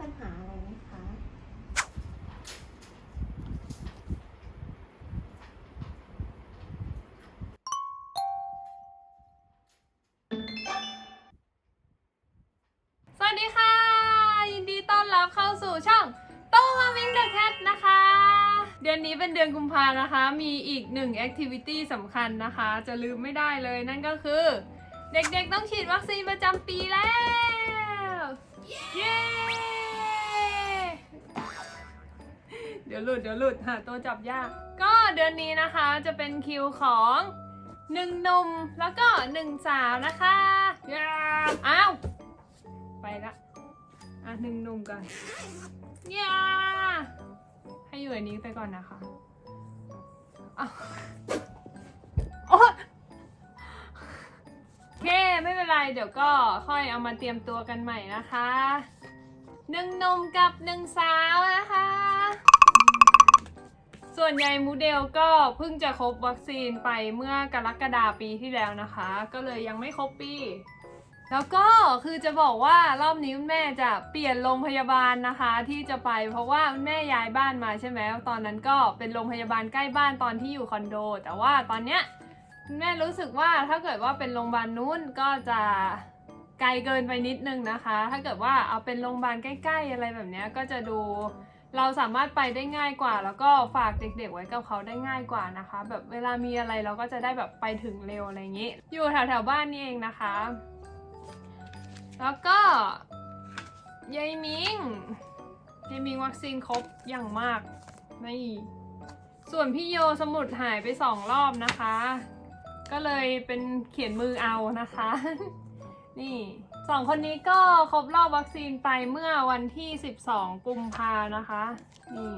ปัญหาอะไรไหมคะ สวัสดีค่ะ ยินดีต้อนรับเข้าสู่ช่องโตมามิงเดอะแคทนะคะ เดือนนี้เป็นเดือนกุมภานะคะ มีอีกหนึ่งแอคทิวิตี้สำคัญนะคะ จะลืมไม่ได้เลยนั่นก็คือ เด็กๆต้องฉีดวัคซีนประจำปีแล้ว ดี๋ยวหลุดเดี๋ยวหลุดหาตัวจับยาก ก็เดือนนี้นะคะจะเป็นคิวของหนึ่งหนุ่มแล้วก็หนึ่งสาวนะคะเย้อ้าวไปละอะหนึ่งหนุ่มก่อนย่าให้อยู่อันนี้ไปก่อนนะคะอ้าวโอ๊ยโอเคไม่เป็นไรเดี๋ยวก็ค่อยเอามาเตรียมตัวกันใหม่นะคะหนึ่งหนุ่มกับหนึ่งสาวนะคะ ส่วนใหญ่มูเดลก็เพิ่งจะครบวัคซีนไปเมื่อกรกฎาปีที่แล้วนะคะ ก็เลยยังไม่ครบปี แล้วก็คือจะบอกว่ารอบนี้คุณแม่จะเปลี่ยนโรงพยาบาลนะคะที่จะไป เพราะว่าคุณแม่ย้ายบ้านมาใช่ไหมตอนนั้นก็เป็นโรงพยาบาลใกล้บ้านตอนที่อยู่คอนโด แต่ว่าตอนเนี้ยคุณแม่รู้สึกว่าถ้าเกิดว่าเป็นโรงพยาบาลนู้นก็จะไกลเกินไปนิดนึงนะคะ ถ้าเกิดว่าเอาเป็นโรงพยาบาลใกล้ ๆ อะไรแบบเนี้ยก็จะดู เราสามารถไปได้ง่ายกว่า แล้วก็ฝากเด็กๆ ไว้กับเขาได้ง่ายกว่านะคะ แบบเวลามีอะไรเราก็จะได้แบบไปถึงเร็วอะไรอย่างนี้ อยู่แถวๆบ้านนี่เองนะคะ แล้วก็ยายมิงยายมิงวัคซีนครบอย่างมากไม่ส่วนพี่โยสมุดหายไปสองรอบนะคะ ก็เลยเป็นเขียนมือเอานะคะ นี่ สองคนนี้ก็ครบรอบวัคซีนไปเมื่อวันที่ 12 กุมภานะคะนี่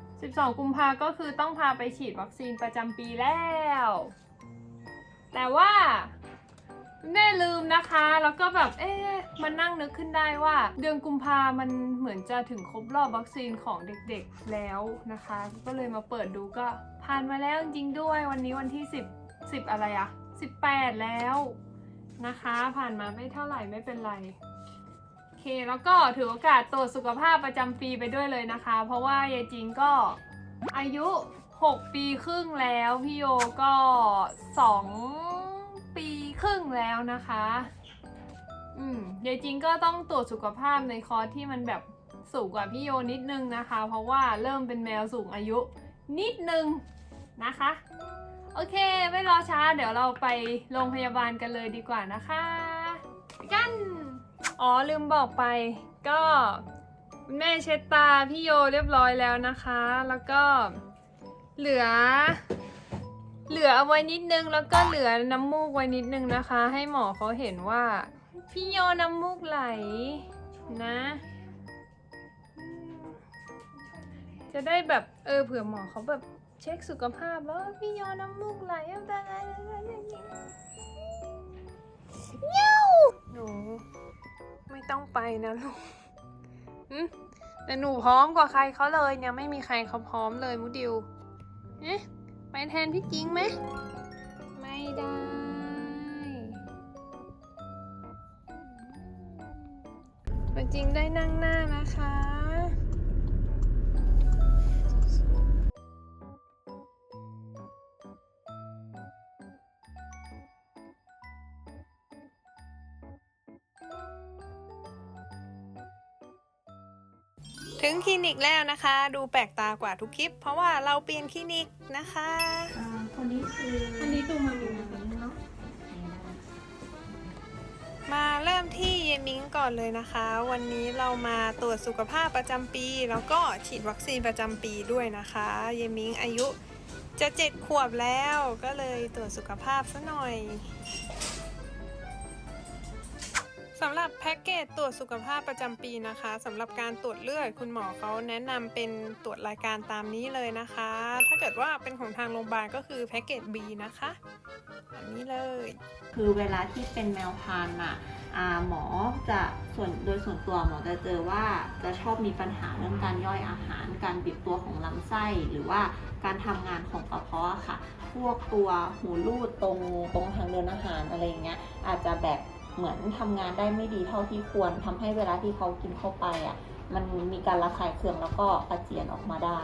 12 กุมภาก็คือต้องพาไปฉีดวัคซีนประจำปีแล้ว แต่ว่าแม่ลืมนะคะ แล้วก็แบบ เอ๊ะมันนั่งนึกขึ้นได้ว่า เดือนกุมภามันเหมือนจะถึงครบรอบวัคซีนของเด็กๆแล้วนะคะ ก็เลยมาเปิดดูก็ผ่านมาแล้วจริงๆด้วย วันนี้วันที่ 10 10 อะไรอะ18 แล้ว นะคะ ผ่านมาไม่เท่าไหร่ไม่เป็นไรโอเคแล้วก็ถือโอกาสตรวจสุขภาพประจำปีไปด้วยเลยนะคะ เพราะว่ายายจิงก็อายุ 6 ปีครึ่งแล้วพี่โยก็ 2 ปีครึ่งแล้วนะคะอืมยายจิงก็ต้องตรวจสุขภาพในคอร์สที่มันแบบสูงกว่าพี่โยนิดนึงนะคะ เพราะว่าเริ่มเป็นแมวสูงอายุนิดนึงนะคะ โอเค ไม่รอช้า เดี๋ยวเราไปโรงพยาบาลกันเลยดีกว่านะคะไปกัน อ๋อลืมบอกไป ก็คุณแม่เช็ดตาพี่โยเรียบร้อยแล้วนะคะ แล้วก็เหลือ เหลือเอาไว้นิดนึง แล้วก็เหลือน้ำมูกไว้นิดนึงนะคะ ให้หมอเขาเห็นว่า พี่โยน้ำมูกไหลนะอืมจะได้แบบเออเผื่อหมอเขาแบบ เช็คสุขภาพแล้วพี่โยน้ำมูกไหลอะไรอะไรอย่างนี้เย้าหนูไม่ต้องไปนะลูกแต่หนูพร้อมกว่าใครเขาเลยเนี่ยไม่มีใครเขาพร้อมเลยมูดิวเอ๊ะไปแทนพี่จิงไหม ไม่ได้พี่จิงได้นั่งหน้านะคะ คลินิกแล้วนะคะ ดูแปลกตากว่าทุกคลิป เพราะว่าเราเปลี่ยนคลินิกนะคะอ่าคนนี้คืออันนี้ตัวมันคือมิ้งเนาะมาเริ่มที่เยมิงก่อนเลยนะคะ วันนี้เรามาตรวจสุขภาพประจำปี แล้วก็ฉีดวัคซีนประจำปีด้วยนะคะ เยมิงอายุจะเจ็ดขวบแล้วก็เลยตรวจสุขภาพซะหน่อย สำหรับแพ็กเกจตรวจสุขภาพประจำปีนะคะสำหรับการตรวจเลือดคุณหมอเขาแนะนำเป็นตรวจรายการตามนี้เลยนะคะ ถ้าเกิดว่าเป็นของทางโรงพยาบาลก็คือแพ็กเกจ B นะคะอันนี้เลย คือเวลาที่เป็นแมวพันธุ์อะหมอจะส่วนโดยส่วนตัวหมอจะเจอว่าจะชอบมีปัญหาเรื่องการย่อยอาหาร การบิดตัวของลำไส้หรือว่าการทำงานของกระเพาะอะค่ะ พวกตัวหูรูดตรงตรงทางเดินอาหารอะไรอย่างเงี้ยอาจจะแบบ เหมือนทำงานได้ไม่ดีเท่าที่ควรทำให้เวลาที่เขากินเข้าไปอะมันมีการระคายเคืองแล้วก็อาเจียนออกมาได้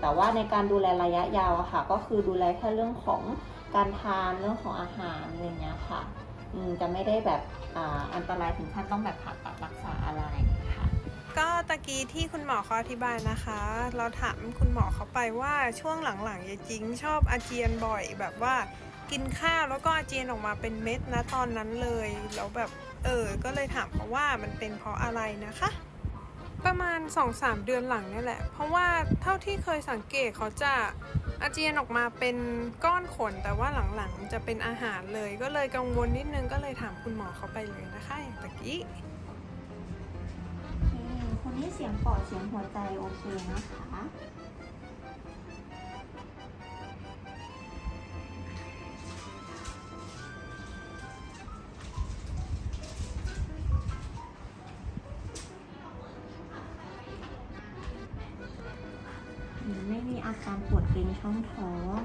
แต่ว่าในการดูแลระยะยาวอะค่ะ ก็คือดูแลแค่เรื่องของการทานเรื่องของอาหารอะไรเงี้ยค่ะจะไม่ได้แบบอ,อันตรายถึงขั้นต้องแบบผ่าตัดรักษาอะไรค่ะ ก็ตะกี้ที่คุณหมอเขาอธิบายนะคะ เราถามคุณหมอเขาไปว่าช่วงหลังๆยายจิงชอบอาเจียนบ่อยแบบว่า กินข้าวแล้วก็อาเจียนออกมาเป็นเม็ดนะตอนนั้นเลยแล้วแบบเออ ก็เลยถามเขาว่ามันเป็นเพราะอะไรนะคะ ประมาณ 2-3 เดือนหลังนี่แหละ เพราะว่าเท่าที่เคยสังเกตเขาจะอาเจียนออกมาเป็นก้อนขนแต่ว่าหลังๆจะเป็นอาหารเลย ก็เลยกังวลนิดนึงก็เลยถามคุณหมอเขาไปเลยนะคะอย่างตะกี้คคนนี้เสียงปอดเสียงหัวใจโอเคนะคะ อาการปวดเกร็งช่องท้อง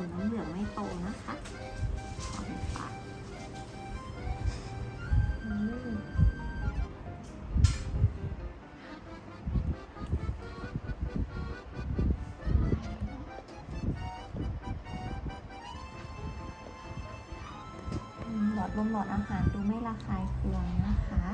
มน้ำเหลืองไม่โตนะคะต่อมปากอืมอืมหลอดลมหลอดอาหารดูไม่ระคายเคืองนะคะ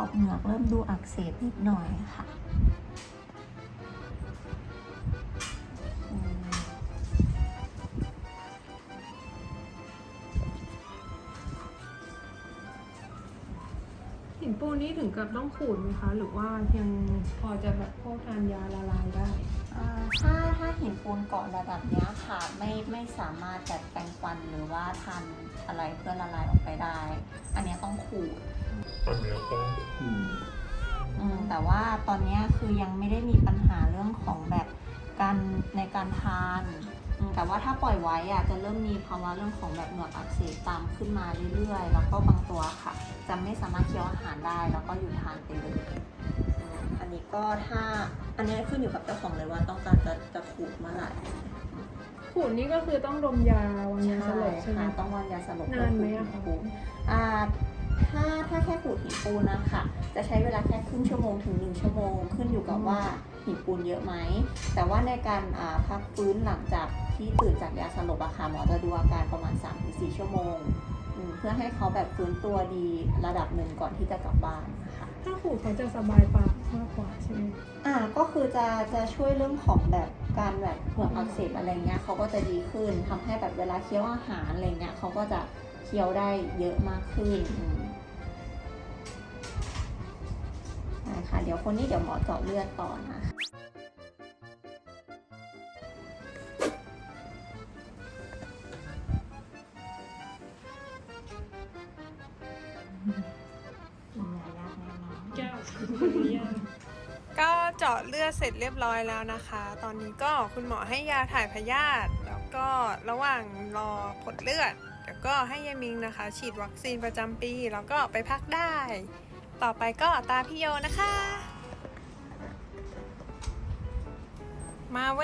อบเหงือกเริ่มดูอักเสบนิดหน่อยค่ะ กับต้องขูดไหมคะ หรือว่ายังพอจะแบบพวกทานยาละลายได้ อ่าถ้าถ้าหินปูนเกาะระดับเนี้ยค่ะไม่ไม่สามารถแบบแปรงฟันหรือว่าทานอะไรเพื่อละลายออกไปได้ อันเนี้ยต้องขูดอันเนี้ยต้องขูดอืมแต่ว่าตอนเนี้ยคือยังไม่ได้มีปัญหาเรื่องของแบบการในการทานอืม แต่ว่าถ้าปล่อยไว้อะจะเริ่มมีภาวะเรื่องของแบบเหงือกอักเสบตามขึ้นมาเรื่อยๆ แล้วก็บางตัวค่ะ จะไม่สามารถเคี้ยวอาหารได้ แล้วก็หยุดทานไปเลยอืมอันนี้ก็ถ้าอันนี้ขึ้นอยู่กับเจ้าของเลยว่าต้องการจะจะขูดเมื่อไหร่ขูดนี่ก็คือต้องดมยาวางยาสลบใช่ไหมค่ะต้องวางยาสลบนานไหมเพื่ออะขูดหิคะนปูนอ่าถ้าถ้าแค่ขูดหินปูนนะคะจะใช้เวลาแค่ครึ่งชั่วโมงถึงหนึ่งชั่วโมง ขึ้นอยู่กับว่า หินปูนเยอะไหม แต่ว่าในการพักฟื้นหลังจากที่ตื่นจากยาสลบอะค่ะหมอจะดูอาการประมาณ 3-4 ชั่วโมง เพื่อให้เขาแบบฟื้นตัวดีระดับหนึ่งก่อนที่จะกลับบ้านนะคะถ้าขูเขาจะสบายปากมากกว่าใช่ไหมอ่าก็คือจะจะช่วยเรื่องของแบบการแบบเหงือกอักเสบอะไรเงี้ยเขาก็จะดีขึ้นทำให้แบบเวลาเคี้ยวอาหารอะไรเงี้ยเขาก็จะเคี้ยวได้เยอะมากขึ้น ค่ะ เดี๋ยวคนนี้เดี๋ยวหมอเจาะเลือดต่อนะคะกินยายากแน่นอนแก้วคนนี้ยากก็เจาะเลือดเสร็จเรียบร้อยแล้วนะคะ ตอนนี้ก็คุณหมอให้ยาถ่ายพยาธิแล้วก็ระหว่างรอผลเลือดเดี๋ยวก็ให้ยามิงนะคะ ฉีดวัคซีนประจำปี แล้วก็ไปพักได้ ต่อไปก็ตาพี่โยนะคะ มาเว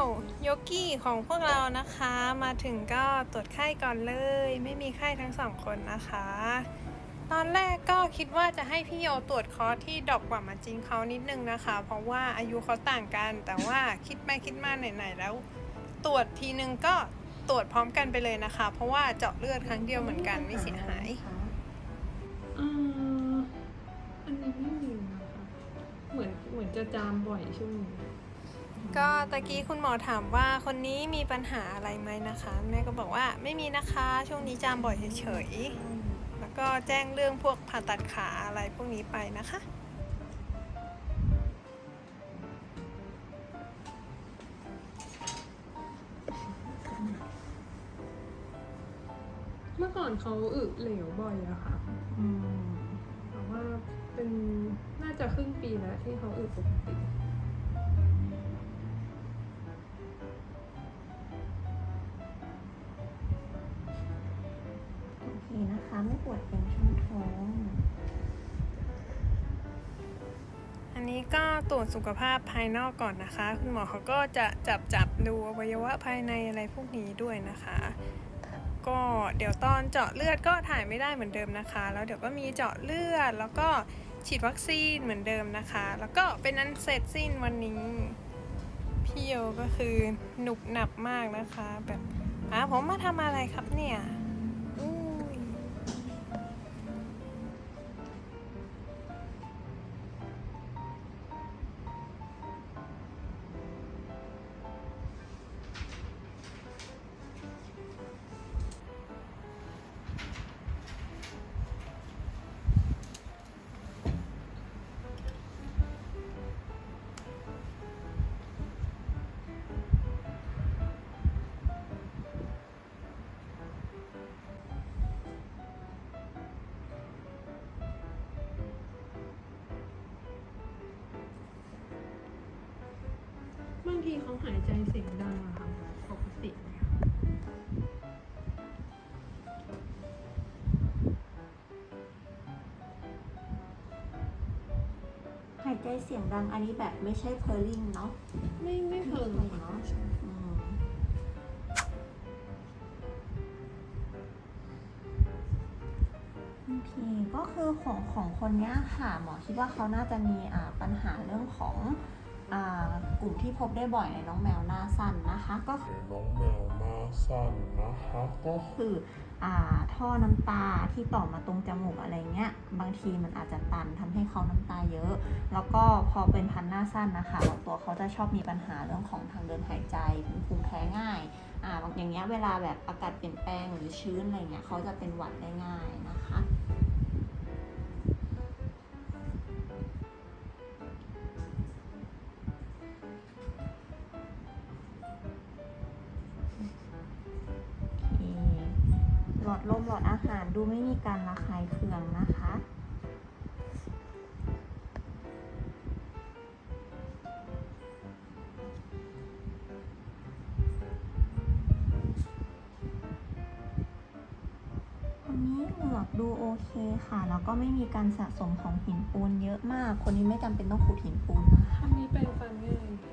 ลโยกี้ของพวกเรานะคะ มาถึงก็ตรวจไข้ก่อนเลย ไม่มีไข้ทั้งสองคนนะคะ ตอนแรกก็คิดว่าจะให้พี่โยตรวจคอที่ดอกกว่ามาจริงเขานิดนึงนะคะ เพราะว่าอายุเขาต่างกัน แต่ว่าคิดไปคิดมาไหนๆแล้ว ตรวจทีนึงก็ตรวจพร้อมกันไปเลยนะคะ เพราะว่าเจาะเลือดครั้งเดียวเหมือนกันไม่เสียหาย อืม อันนี้ไม่มีนะคะ เหมือนเหมือนจะจามบ่อยช่วงนี้ก็ตะกี้คุณหมอถามว่าคนนี้มีปัญหาอะไรไหมนะคะ แม่ก็บอกว่าไม่มีนะคะช่วงนี้จามบ่อยเฉยๆแล้วก็แจ้งเรื่องพวกผ่าตัดขาอะไรพวกนี้ไปนะคะเมื่อก่อนเขาอึเหลวบ่อยอะค่ะอืมแต่ว่า เป็นน่าจะครึ่งปีแล้วที่เขาอึปกติโอเคนะคะ ไม่ปวดเป็นช่องท้อง อันนี้ก็ตรวจสุขภาพภายนอกก่อนนะคะ คุณหมอเขาก็จะจับจับดูอวัยวะภายในอะไรพวกนี้ด้วยนะคะ ก็เดี๋ยวตอนเจาะเลือดก็ถ่ายไม่ได้เหมือนเดิมนะคะ แล้วเดี๋ยวก็มีเจาะเลือด แล้วก็ฉีดวัคซีนเหมือนเดิมนะคะ แล้วก็เป็นอันเสร็จสิ้นวันนี้พี่โยก็คือหนุบหนับมากนะคะ แบบอะผมมาทำอะไรครับเนี่ย ทีเขาหายใจเสียงดังอะค่ะปกติเลยค่ะหายใจเสียงดังอันนี้แบบไม่ใช่เพอร์ลิงเนาะไม่ไม่เพิ่งไม่เนาะอืมโอเคก็คือของของคนเนี้ยค่ะหมอคิดว่าเขาน่าจะมีอ่าปัญหาเรื่องของอ่า กลุ่มที่พบได้บ่อยในน้องแมวหน้าสั้นนะคะ ก็คือน้องแมวหน้าสั้นนะคะก็คืออ่าท่อน้ำตาที่ต่อมาตรงจมูกอะไรเงี้ย บางทีมันอาจจะตันทำให้เขาน้ำตาเยอะ แล้วก็พอเป็นพันธุ์หน้าสั้นนะคะบางตัวเขาจะชอบมีปัญหาเรื่องของทางเดินหายใจเป็นภูมิแพ้ง่ายอ่าบางอย่างเงี้ยเวลาแบบอากาศเปลี่ยนแปลงหรือชื้นอะไรเงี้ยเขาจะเป็นหวัดได้ง่ายนะคะ ดูไม่มีการระคายเคืองนะคะ คนนี้เหงือกดูโอเคค่ะ แล้วก็ไม่มีการสะสมของหินปูนเยอะมาก คนนี้ไม่จำเป็นต้องขูดหินปูนนะคะ อันนี้เป็นฟันง่าย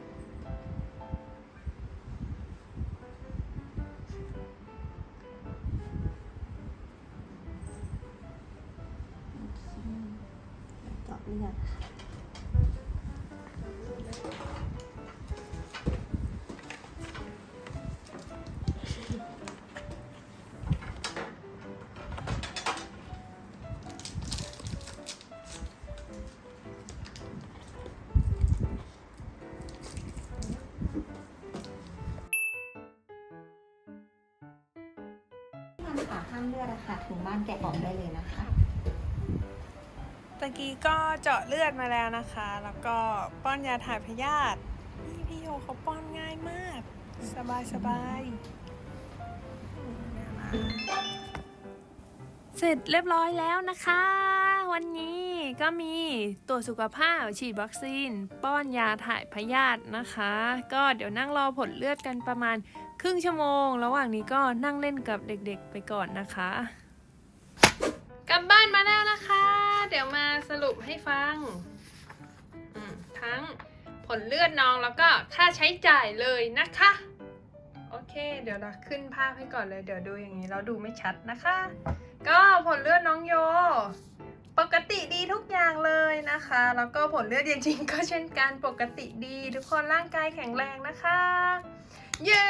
ลือดนะคะถึงบ้านแกะออกได้เลยนะคะ ตะกี้ก็เจาะเลือดมาแล้วนะคะ แล้วก็ป้อนยาถ่ายพยาธินี่พี่โยเขาป้อนง่ายมาก สบายสบายเสร็จเรียบร้อยแล้วนะคะ วันนี้ก็มีตรวจสุขภาพฉีดวัคซีน ป้อนยาถ่ายพยาธินะคะ ก็เดี๋ยวนั่งรอผลเลือดกันประมาณ ครึ่งชั่วโมง ระหว่างนี้ก็นั่งเล่นกับเด็กๆไปก่อนนะคะ กลับบ้านมาแล้วนะคะ เดี๋ยวมาสรุปให้ฟัง ทั้งผลเลือดน้องแล้วก็ค่าใช้จ่ายเลยนะคะ โอเค เดี๋ยวเราขึ้นภาพให้ก่อนเลย เดี๋ยวดูอย่างนี้เราดูไม่ชัดนะคะ ก็ผลเลือดน้องโยปกติดีทุกอย่างเลยนะคะ แล้วก็ผลเลือดจริงๆก็เช่นกันปกติดี ทุกคนร่างกายแข็งแรงนะคะ เย้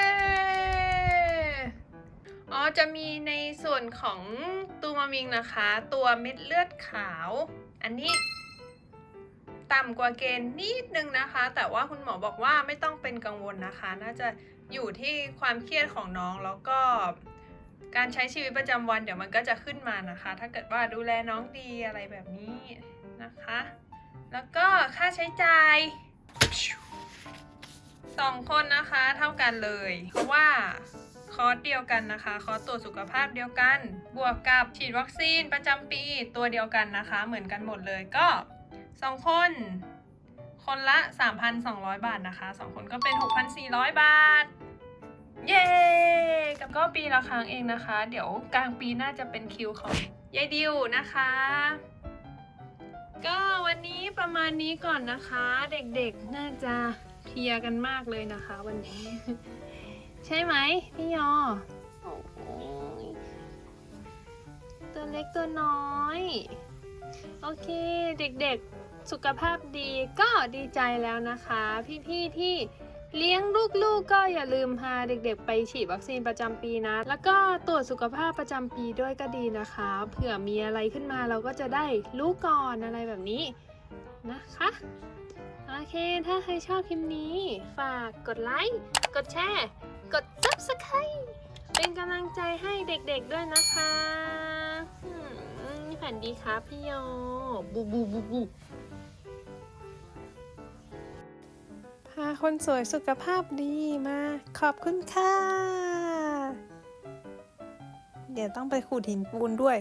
อ๋อ จะมีในส่วนของตูมามิงนะคะ ตัวเม็ดเลือดขาว อันนี้ต่ำกว่าเกณฑ์นิดนึงนะคะ แต่ว่าคุณหมอบอกว่าไม่ต้องเป็นกังวลนะคะ น่าจะอยู่ที่ความเครียดของน้องแล้วก็การใช้ชีวิตประจำวันเดี๋ยวมันก็จะขึ้นมานะคะ ถ้าเกิดว่าดูแลน้องดีอะไรแบบนี้นะคะ แล้วก็ค่าใช้จ่าย สองคนนะคะเท่ากันเลย เพราะว่าคอร์สเดียวกันนะคะ คอร์สตรวจสุขภาพเดียวกัน บวกกับฉีดวัคซีนประจำปีตัวเดียวกันนะคะ เหมือนกันหมดเลยก็สองคน คนละ 3,200 บาทนะคะสองคนก็เป็น 6,400 บาท เย้กับก็ปีละครั้งเองนะคะ เดี๋ยวกลางปีน่าจะเป็นคิวของยายดิวนะคะ ก็วันนี้ประมาณนี้ก่อนนะคะ เด็กๆน่าจะ เพลียกันมากเลยนะคะ วันนี้ ใช่ไหมพี่ยอตัวเล็กตัวน้อย โอเคเด็กๆสุขภาพดีก็ดีใจแล้วนะคะ พี่ๆที่เลี้ยงลูกๆก็อย่าลืมพาเด็กๆ ไปฉีดวัคซีนประจำปีนะ แล้วก็ตรวจสุขภาพประจำปีด้วยก็ดีนะคะ เผื่อมีอะไรขึ้นมาเราก็จะได้รู้ก่อนอะไรแบบนี้นะคะ เค ถ้าใครชอบคลิปนี้ ฝากกดไลค์ กดแชร์ กด subscribe เป็นกำลังใจให้เด็กๆด้วยนะคะฝันดีครับพี่โยบูบูบูบูพาคนสวยสุขภาพดีมา ขอบคุณค่ะ เดี๋ยวต้องไปขูดหินปูนด้วย